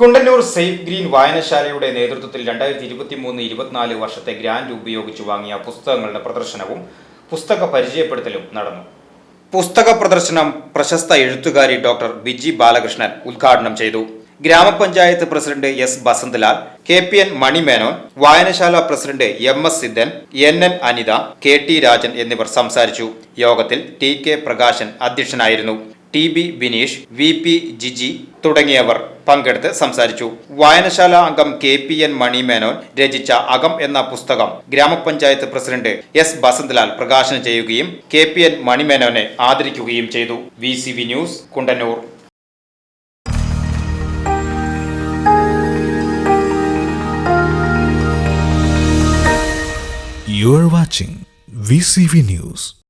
Kundannoor safe green വായനശാലയുടെ നേതൃത്വത്തിൽ രണ്ടായിരത്തി ഇരുപത്തി മൂന്ന് ഇരുപത്തിനാല് വർഷത്തെ ഗ്രാൻഡ് ഉപയോഗിച്ച് വാങ്ങിയ പുസ്തകങ്ങളുടെ പ്രദർശനവും പുസ്തക പരിചയപ്പെടുത്തലും നടന്നു. പുസ്തക പ്രദർശനം പ്രശസ്ത എഴുത്തുകാരി ഡോക്ടർ ബിജി ബാലകൃഷ്ണൻ ഉദ്ഘാടനം ചെയ്തു. ഗ്രാമപഞ്ചായത്ത് president S Basantlal K P N Manimenon വായനശാല president M S Sidhan N N Anitha K T Rajan എന്നിവർ സംസാരിച്ചു. യോഗത്തിൽ ടി കെ പ്രകാശൻ അധ്യക്ഷനായിരുന്നു. T B Bineesh V P Jiji തുടങ്ങിയവർ പങ്കെടുത്ത് സംസാരിച്ചു. വായനശാല അംഗം കെ പി എൻ മണിമേനോൻ രചിച്ച അകം എന്ന പുസ്തകം ഗ്രാമപഞ്ചായത്ത് പ്രസിഡന്റ് എസ് ബസന്ത്ലാൽ പ്രകാശനം ചെയ്യുകയും കെ പി എൻ മണിമേനോനെ ആദരിക്കുകയും ചെയ്തു. V C V news Kundannoor. You are watching VCV News.